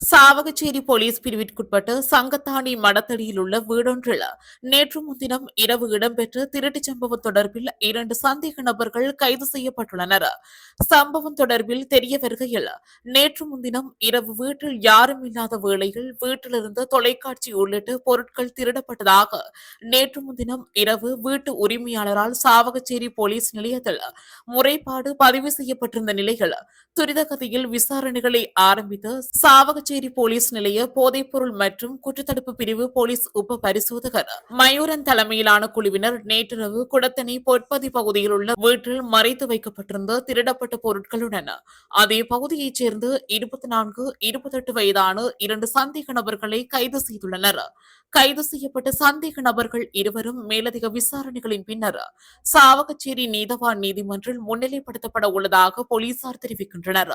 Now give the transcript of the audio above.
Chavakachcheri police பிரிவிற்குட்பட்ட சங்கத்தானி மடத்தடியில் உள்ள வீடொன்றில் நேற்று முன்தினம் இரவு இடம்பெற்ற திருட்டுச் சம்பவம் தொடர்பில் இரண்டு சந்தேக நபர்கள் கைது செய்யப்பட்டுள்ளனர். சம்பவம் தொடர்பில் தெரிய வருகையில் நேற்று முன்தினம் இரவு வீட்டில் யாரும் இல்லாத வேளையில் வீட்டிலிருந்து தொலைக்காட்சி உள்ளிட்ட பொருட்கள் திருடப்பட்டதாக நேற்று முன்தினம் இரவு வீட்டு உரிமையாளரால் சாவகச்சேரி போலீஸ் நிலையத்தில் முறைப்பாடு பதிவு செய்யப்பட்டிருந்த நிலையில் துரித கதையில் விசாரணைகளை ஆரம்பித்த சாவகச்சேரி போலீஸ் நிலைய போதைப்பொருள் மற்றும் குற்றத்தடுப்பு பிரிவு போலீஸ் உப பரிசோதகர் மயூரன் தலைமையிலான குழுவினர் நேற்றிரவு குடத்தனி பொற்பதி பகுதியில் உள்ள வீட்டில் மறைத்து வைக்கப்பட்டிருந்த திருடப்பட்ட பொருட்களுடன் அதே பகுதியைச் சேர்ந்த இருபத்தி நான்கு இருபத்தெட்டு வயதான இரண்டு சந்தேக நபர்களை கைது செய்துள்ளனர். கைது செய்யப்பட்ட சந்தேக நபர்கள் இருவரும் மேலதிக விசாரணைகளின் பின்னர் சாவகச்சேரி நீதவான் நீதிமன்றில் முன்னிலைப்படுத்தப்பட உள்ளதாக போலீசார் தெரிவிக்கின்றனர்.